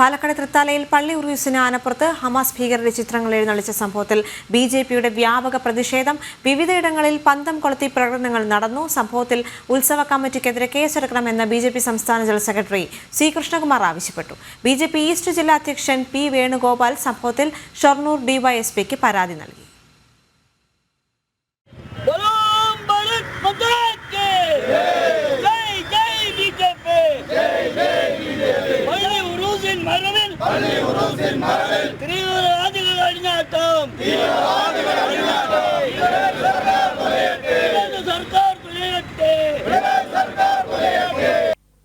പാലക്കാട് തൃത്താലയിൽ പള്ളി ഉറൂസിന് ആനപ്പുറത്ത് ഹമാസ് ഭീകരരുടെ ചിത്രങ്ങൾ എഴുന്നള്ളിച്ച സംഭവത്തിൽ ബി ജെ പിയുടെ വ്യാപക പ്രതിഷേധം വിവിധയിടങ്ങളിൽ പന്തം കൊളുത്തി പ്രകടനങ്ങൾ നടന്നു. സംഭവത്തിൽ ഉത്സവ കമ്മിറ്റിക്കെതിരെ കേസെടുക്കണമെന്ന് ബി ജെ പി സംസ്ഥാന ജനറൽ സെക്രട്ടറി സി കൃഷ്ണകുമാർ ആവശ്യപ്പെട്ടു. ബി ജെ പി ഈസ്റ്റ് ജില്ലാ അധ്യക്ഷൻ പി വേണുഗോപാൽ സംഭവത്തിൽ ഷൊർണൂർ ഡിവൈഎസ്പിക്ക് പരാതി നൽകി. മറവിൽ തീവ്രവാദികൾ അഴിഞ്ഞാട്ടം സർക്കാർ തുലയട്ടെ.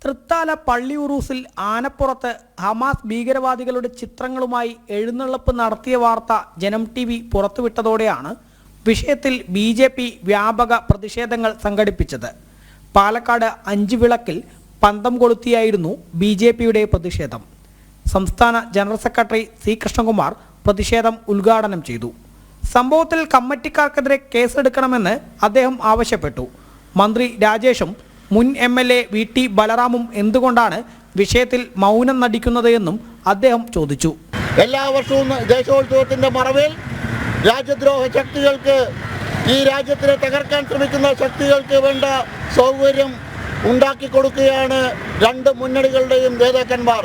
തൃത്താല പള്ളി ഉറൂസിൽ ആനപ്പുറത്ത് ഹമാസ് ഭീകരവാദികളുടെ ചിത്രങ്ങളുമായി എഴുന്നള്ളപ്പ് നടത്തിയ വാർത്ത ജനം ടി വി പുറത്തുവിട്ടതോടെയാണ് വിഷയത്തിൽ ബി ജെ പി വ്യാപക പ്രതിഷേധങ്ങൾ സംഘടിപ്പിച്ചത്. പാലക്കാട് അഞ്ച് വിളക്കിൽ പന്തം കൊളുത്തിയായിരുന്നു ബി ജെ പിയുടെ പ്രതിഷേധം. സംസ്ഥാന ജനറൽ സെക്രട്ടറി സി കൃഷ്ണകുമാർ പ്രതിഷേധം ഉദ്ഘാടനം ചെയ്തു. സംഭവത്തിൽ കമ്മിറ്റിക്കാർക്കെതിരെ കേസെടുക്കണമെന്ന് അദ്ദേഹം ആവശ്യപ്പെട്ടു. മന്ത്രി രാജേഷും മുൻ M L A V T ബലറാമും എന്തുകൊണ്ടാണ് വിഷയത്തിൽ മൗനം നടിക്കുന്നത് എന്നും അദ്ദേഹം ചോദിച്ചു. എല്ലാ വർഷവും ദേശോത്സവത്തിന്റെ മറവിൽ രാജ്യദ്രോഹ ശക്തികൾക്ക് ഈ രാജ്യത്തിനെ തകർക്കാൻ ശ്രമിക്കുന്ന ശക്തികൾക്ക് വേണ്ട സൗകര്യം ഉണ്ടാക്കി കൊടുക്കുകയാണ് രണ്ട് മുന്നണികളുടെയും നേതാക്കന്മാർ.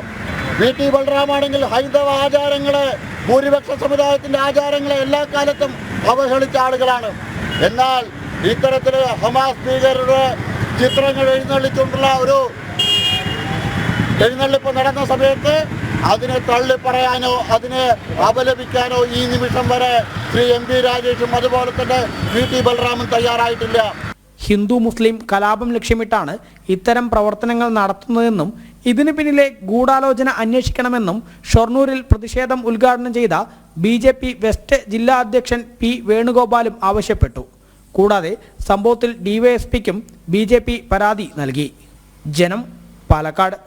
വി ടി ബലറാമാണെങ്കിൽ ഹൈന്ദവ ആചാരങ്ങളെ ഭൂരിപക്ഷ സമുദായത്തിന്റെ ആചാരങ്ങളെ എല്ലാ കാലത്തും അവഹേളിച്ച ആളുകളാണ്. എന്നാൽ ഇത്തരത്തിൽ ഹമാസ് ഭീകരരുടെ ചിത്രങ്ങൾ എഴുന്നള്ളിച്ചുകൊണ്ടുള്ള ഒരു എഴുന്നള്ളിപ്പ് നടന്ന സമയത്ത് അതിനെ തള്ളിപ്പറയാനോ അതിനെ അപലപിക്കാനോ ഈ നിമിഷം വരെ ശ്രീ എം പി രാജേഷും അതുപോലെ തന്നെ വി ടി ബലറാമും തയ്യാറായിട്ടില്ല. ഹിന്ദു മുസ്ലിം കലാപം ലക്ഷ്യമിട്ടാണ് ഇത്തരം പ്രവർത്തനങ്ങൾ നടത്തുന്നതെന്നും ഇതിനു പിന്നിലെ ഗൂഢാലോചന അന്വേഷിക്കണമെന്നും ഷൊർണൂരിൽ പ്രതിഷേധം ഉദ്ഘാടനം ചെയ്ത ബി ജെ പി വെസ്റ്റ് ജില്ലാ അധ്യക്ഷൻ പി വേണുഗോപാലും ആവശ്യപ്പെട്ടു. കൂടാതെ സംഭവത്തിൽ ഡിവൈഎസ്പിക്കും ബി പരാതി നൽകി. ജനം പാലക്കാട്.